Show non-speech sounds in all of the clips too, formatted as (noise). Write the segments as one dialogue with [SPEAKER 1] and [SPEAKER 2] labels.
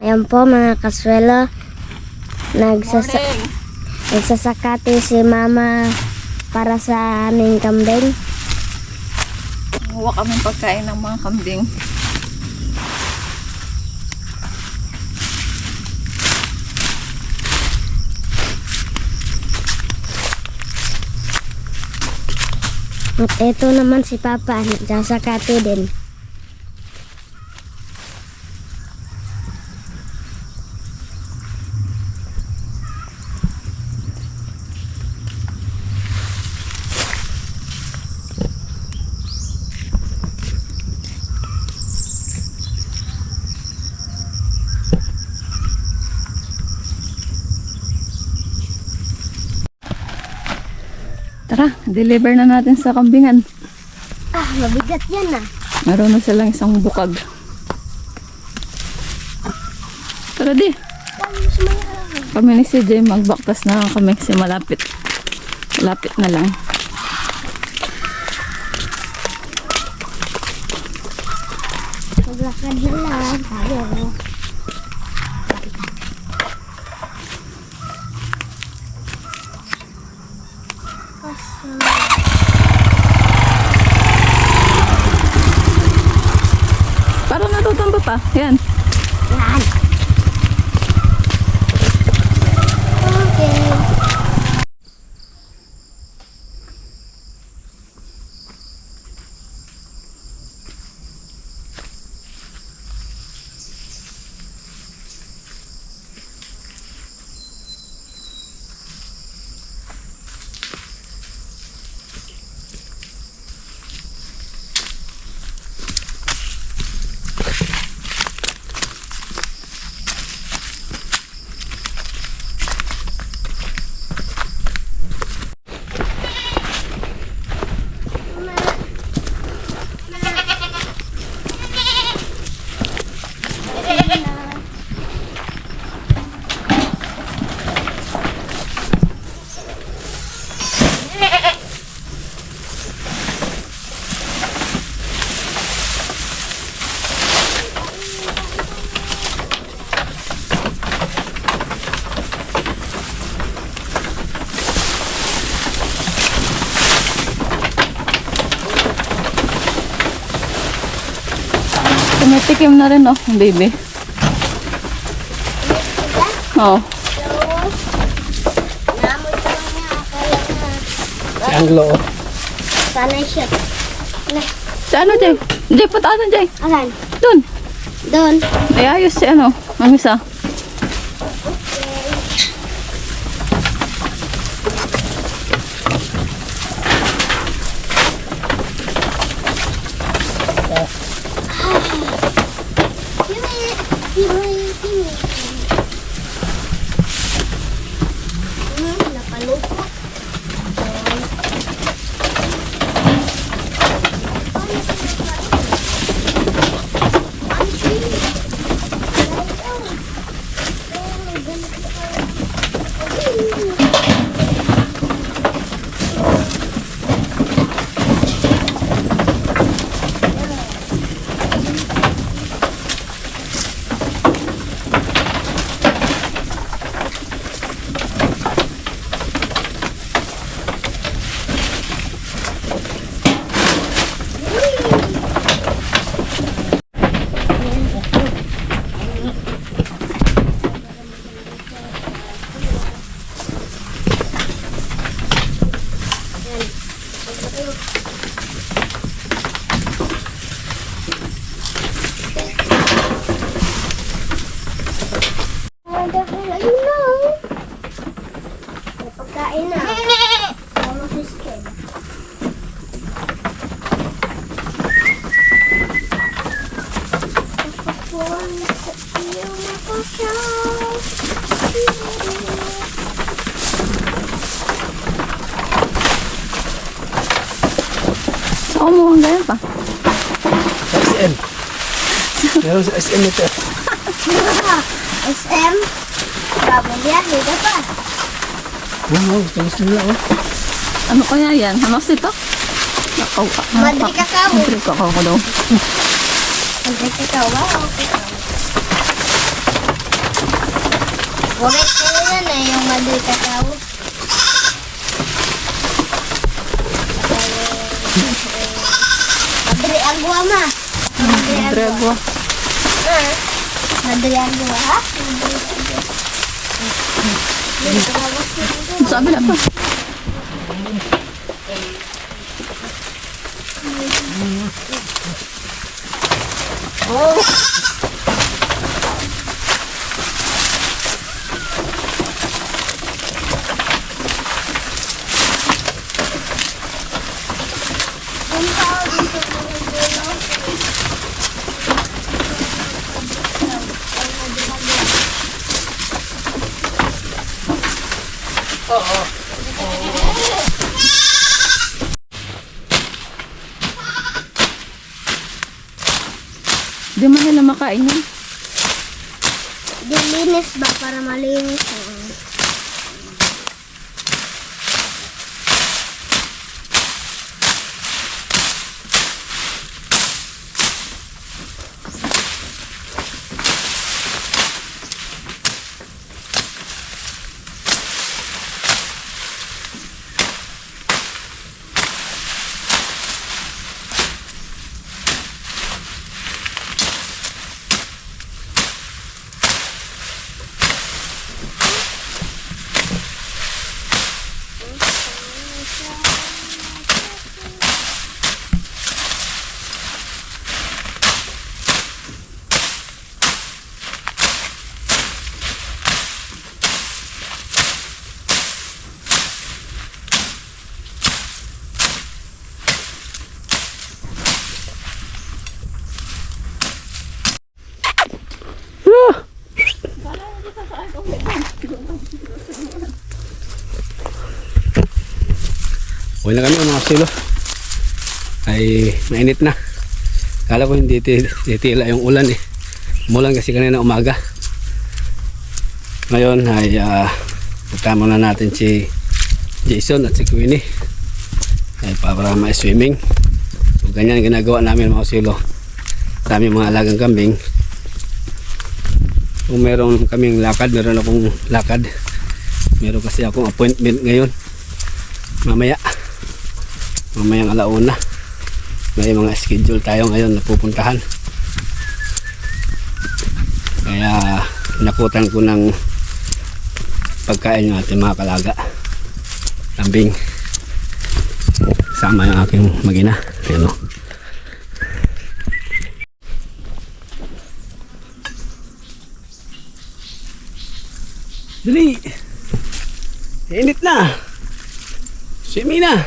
[SPEAKER 1] Ayan po mga kaswelo. Nagsasa nagsasakati si mama para sa aming kambing.
[SPEAKER 2] Huwa kami pagkain ng mga kambing.
[SPEAKER 1] At ito naman si Papa, nagsasakati din.
[SPEAKER 2] Tara, deliver na natin sa kambingan.
[SPEAKER 1] Ah, mabigat yan ah.
[SPEAKER 2] Meron na silang isang bukag. Tara di. Kami ni CJ magbaktas na kami kasi malapit. Malapit na lang.
[SPEAKER 1] Maglakad na lang tayo.
[SPEAKER 2] Parang natutumba pa. Yan.
[SPEAKER 1] Okay.
[SPEAKER 2] Tumitikim na rin oh, baby. Oh.
[SPEAKER 3] Si Anglo.
[SPEAKER 1] Sanay siya. Na,
[SPEAKER 2] Si ano, Jay? Jay, punta ka dun, Jay.
[SPEAKER 1] asan?
[SPEAKER 2] Dun.
[SPEAKER 1] Doon.
[SPEAKER 2] Ay, ayos si ano. Ang isa.
[SPEAKER 1] happy birthday.
[SPEAKER 2] Saan mo ang ganyan pa?
[SPEAKER 3] Sa SM. Meron sa SM nito.
[SPEAKER 1] SM? Bababiyahe ka pa.
[SPEAKER 3] Wow, tapos nila oh.
[SPEAKER 2] Ano kaya yan? Hamas ito? Nakaw.
[SPEAKER 1] Madri kakao.
[SPEAKER 2] Madri kakao ko daw.
[SPEAKER 1] Madri kakao ba? Okay. Wagay ko yan eh, yung. Madri ma. Madri agwa.
[SPEAKER 2] Dragwa.
[SPEAKER 1] Ah, Madri agwa ha?
[SPEAKER 2] Sabi na pa. Di man nila makain yun.
[SPEAKER 1] Dilinis ba para malinis? Ah.
[SPEAKER 4] Uwi na kami mga silo. Ay mainit na. Kala ko hindi ti- titila yung ulan eh. Umulan kasi kanina umaga. Ngayon ay uh, na natin si Jason at si Queenie. Ay para ma-swimming. So ganyan ginagawa namin mga silo. Sa aming mga alagang kambing. Kung meron kaming lakad, meron akong lakad. Meron kasi akong appointment ngayon. Mamaya mamayang alauna may mga schedule tayo ngayon na pupuntahan kaya nakutan ko ng pagkain ng ating mga kalaga lambing sama yung aking magina Ayan o. Dali! Init na! Swimming na!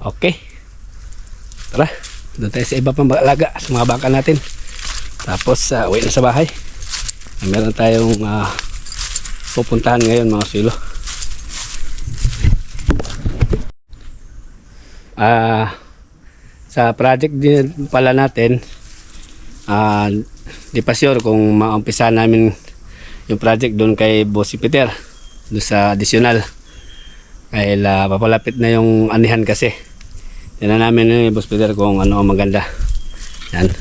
[SPEAKER 4] Okay. Tara, doon tayo sa iba pang alaga sa mga baka natin. Tapos, uh, uwi na sa bahay. Meron tayong ah, pupuntahan ngayon mga silo. Ah, sa project din pala natin, ah, di pa sure kung maumpisa namin yung project doon kay Bossy Peter, doon sa additional. Dahil ah, papalapit na yung anihan kasi. Na namin ni Boss Peter kung ano ang maganda. Yan.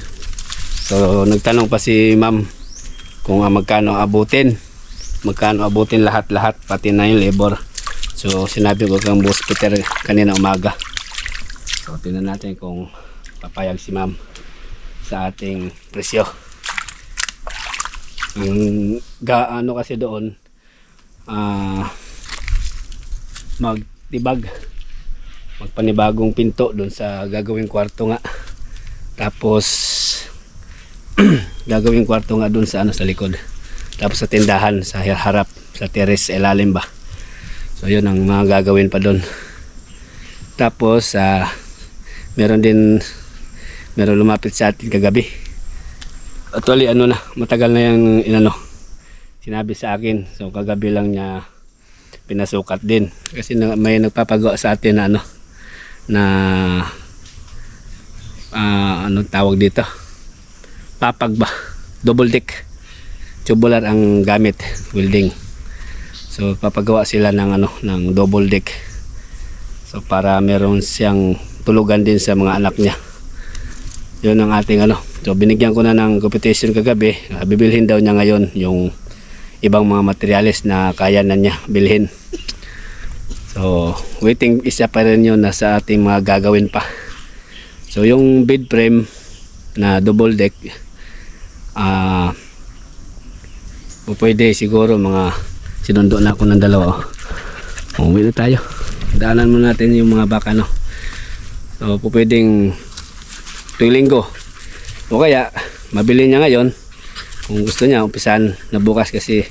[SPEAKER 4] So, nagtanong pa si ma'am kung magkano abutin. Magkano abutin lahat-lahat, pati na yung labor. So, sinabi ko kang Boss Peter kanina umaga. So, tingnan natin kung papayag si ma'am sa ating presyo. Ang gaano kasi doon, ah, magtibag magpanibagong pinto doon sa gagawing kwarto nga. Tapos (clears throat) gagawing kwarto nga doon sa ano sa likod. Tapos sa tindahan sa harap sa terrace ilalim ba. So yun ang mga gagawin pa doon tapos ah meron din meron lumapit sa atin kagabi. Actually ano na matagal na yung inano sinabi sa akin. So kagabi lang niya pinasukat din. Kasi may nagpapagawa sa atin na ano na ah anong tawag dito papag ba double deck tubular ang gamit welding so papagawa sila ng ano ng double deck
[SPEAKER 3] So para meron siyang tulugan din sa mga anak niya. Yun ang ating ano. So binigyan ko na ng competition kagabi. Ah, bibilhin daw niya ngayon yung ibang mga materyales na kaya na niya bilhin. So waiting isa pa rin yun na sa ating mga gagawin pa. So yung bed frame na double deck ah o pwede siguro mga sinundo na ako ng dalawa. Oh. Umuwi na tayo. Daanan muna natin yung mga baka no. So pwedeng tuwing linggo. O kaya mabili niya ngayon kung gusto niya umpisan na bukas kasi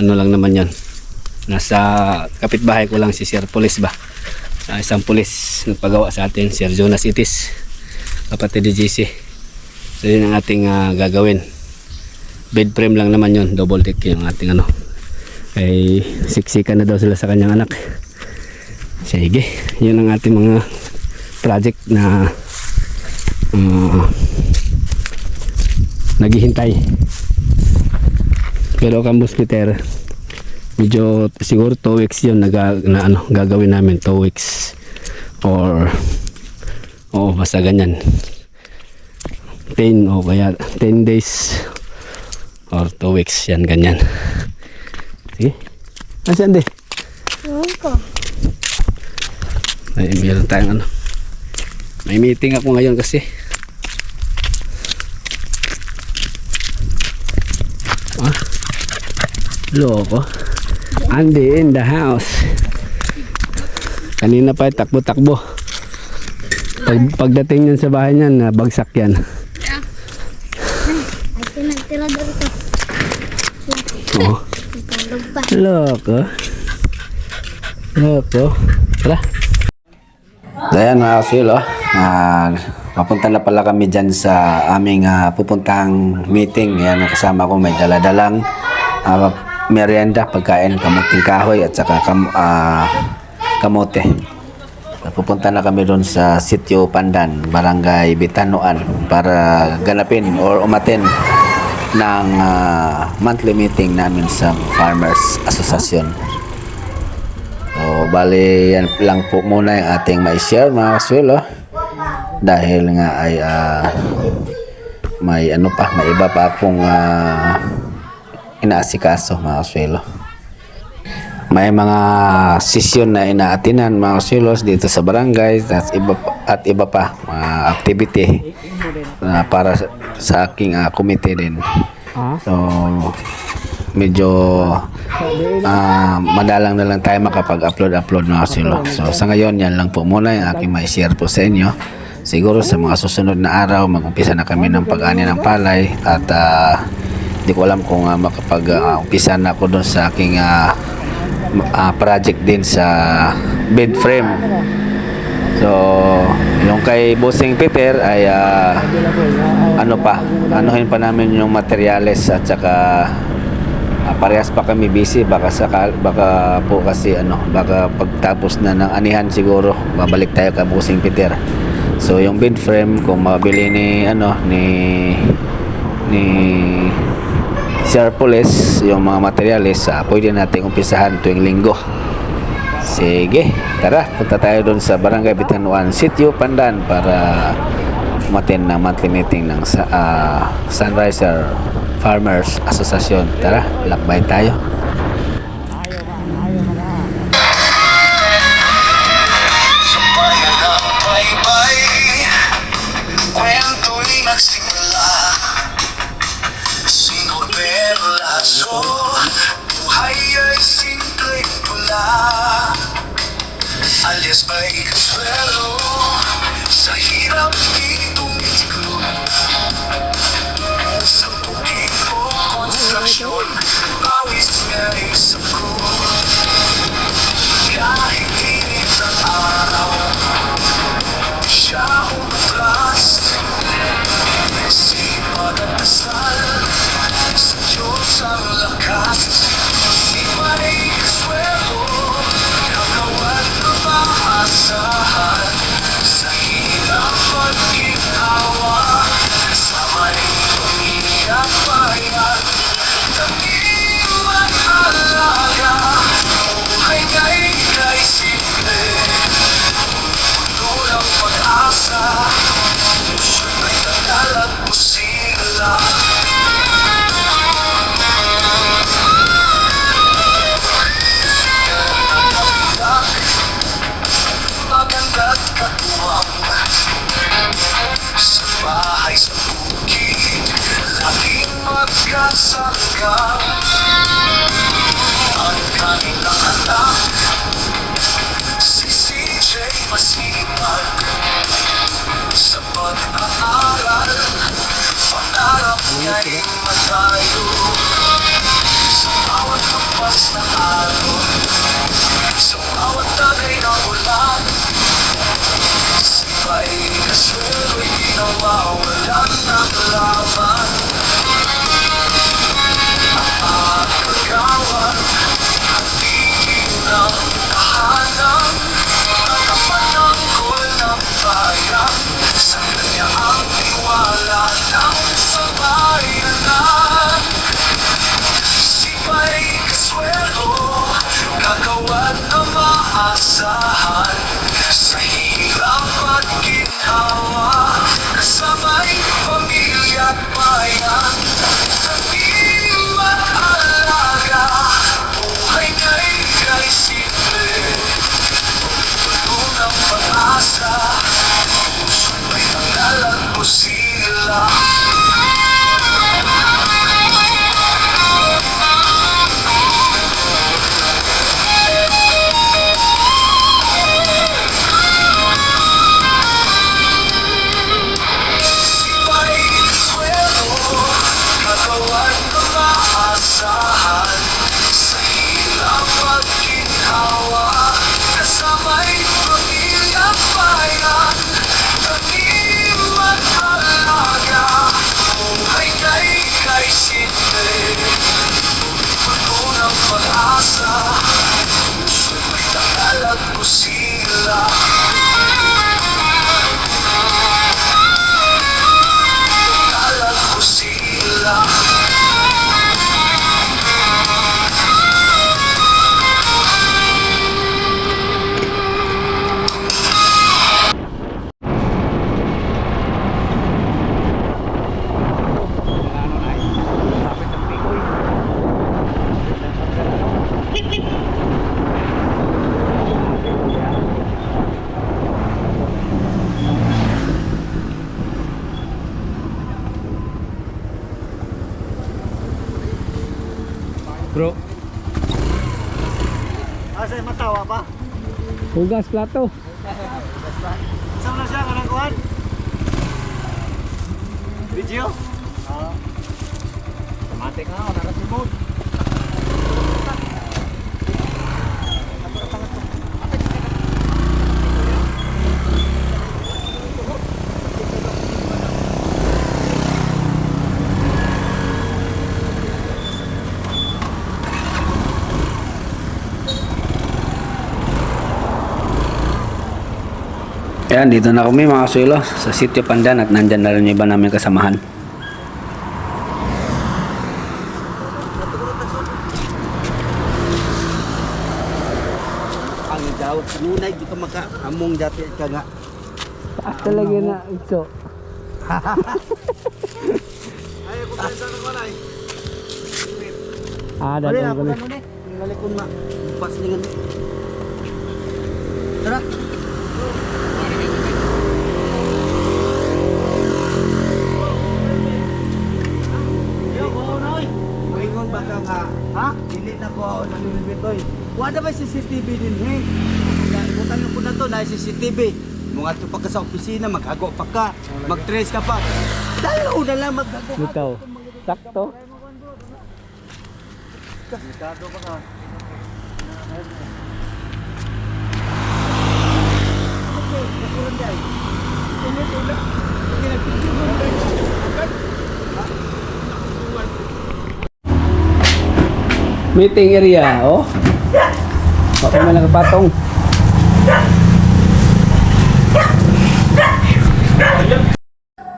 [SPEAKER 3] ano lang naman yan. Nasa kapitbahay ko lang si Sir Police ba. Ah, isang pulis nagpagawa sa atin, Sir Jonas Itis. Kapatid ni GC. So yun ang ating ah, gagawin bed frame lang naman yon double deck yung ating ano ay siksikan na daw sila sa kanyang anak sige yun ang ating mga project na uh, naghihintay pero kambus Peter medyo siguro 2 weeks yun na, na ano, gagawin namin 2 weeks or oo basta ganyan. 10 o kaya 10 days or 2 weeks yan ganyan. Sige. Nasaan di ay meron tayong ano. May meeting ako ngayon kasi. Ah loko Andy in the house kanina pa takbo-takbo pag, pagdating yan sa bahay niyan bagsak yan oh. Loko. Loko. Tara. Ayan mga kasil, oh. Ah, papunta na pala kami dyan sa aming ah, pupuntang meeting. Ayan, kasama ko may daladalang ah, merienda, pagkain, kamuting kahoy at saka kam, ah, kamote. Pupunta na kami doon sa Sitio Pandan, Barangay Bitanoan para ganapin or umaten ng ah, monthly meeting namin sa Farmers Association. So, bali yan lang po muna yung ating mai-share mga kaswelo. Dahil nga ay ah, may ano pa, may iba pa akong ah, inaasikaso mga kaswelo. May mga session na inaatinan mga kasilos dito sa barangay at iba, at iba pa mga activity na para sa, sa aking ah, committee din. So, medyo ah, madalang na lang tayo makapag-upload-upload mga kasilos. So, sa ngayon, yan lang po muna yung aking may share po sa inyo. Siguro sa mga susunod na araw, mag-umpisa na kami ng pag-ani ng palay at ah, hindi ko alam kung uh, makapag-umpisa na ako doon sa aking ah, ah, project din sa bed frame. So, yung kay Bossing Peter ay ah, ano pa, anuhin pa namin yung materyales at saka ah, parehas pa kami busy baka saka, baka po kasi ano, baka pagtapos na ng anihan siguro babalik tayo kay Bossing Peter. So, yung bed frame kung mabili ni ano ni ni Sir Police, yung mga materyales, ah, pwede natin umpisahan tuwing linggo. Sige, tara, punta tayo doon sa Barangay Bitanuan, Sitio Pandan para umatin ng monthly meeting ng ah, Sunriser Farmers Association. Tara, lakbay tayo.
[SPEAKER 4] Pula Alias may kaswelo Sa hirap
[SPEAKER 3] hugas plato.
[SPEAKER 5] Saan na siya? Kanang kuhan? Video? Oo. Automatic na ako, nakasimod.
[SPEAKER 3] Ayan, dito na kami mga kasuelo sa Sitio Pandan at nandyan na rin yung iba namin kasamahan.
[SPEAKER 5] Ang daw, kanunay, di ka maka among dati ka nga.
[SPEAKER 3] Ah, talaga na ito.
[SPEAKER 5] Ay, kung saan saan ako na eh.
[SPEAKER 3] Ah,
[SPEAKER 5] Dali, ako
[SPEAKER 3] kami.
[SPEAKER 5] na. Ngali ko. Tara. Wala ba CCTV din he? Ibutan ko na to na CCTV. Mga to pagka sa opisina, maghago pa ka, mag-trace ka pa. Dalo na lang maghago ka.
[SPEAKER 3] Ito. Sakto.
[SPEAKER 5] Maghago pa ka. Okay, nakulang di ay. Ulit, ulit. Hindi nagpipigil mo na
[SPEAKER 3] Meeting area, oh. Baka may nakapatong.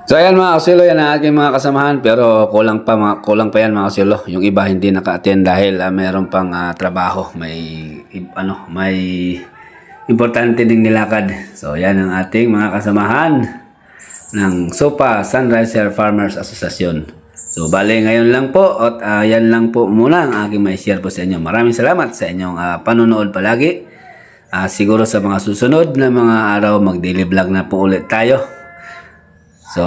[SPEAKER 3] So ayan mga kasilo, yan ang aking mga kasamahan pero kulang pa mga, kulang pa yan mga kasilo. Yung iba hindi naka-attend dahil ah, mayroon pang ah, trabaho, may ano, may importante ding nilakad. So yan ang ating mga kasamahan ng SOPA Sunriser Farmers Association. So bale ngayon lang po at ah, yan lang po muna ang aking may share po sa inyo. Maraming salamat sa inyong ah, panonood palagi. Ah, siguro sa mga susunod na mga araw mag-daily vlog na po ulit tayo. So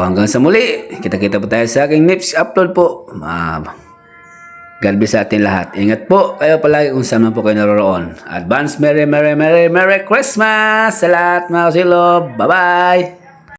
[SPEAKER 3] hanggang sa muli, kita-kita po tayo sa aking next upload po. Ah, God bless sa atin lahat. Ingat po kayo palagi kung saan man po kayo naroroon. Advance Merry Merry Merry Merry Christmas sa lahat mga kasilo. Bye-bye!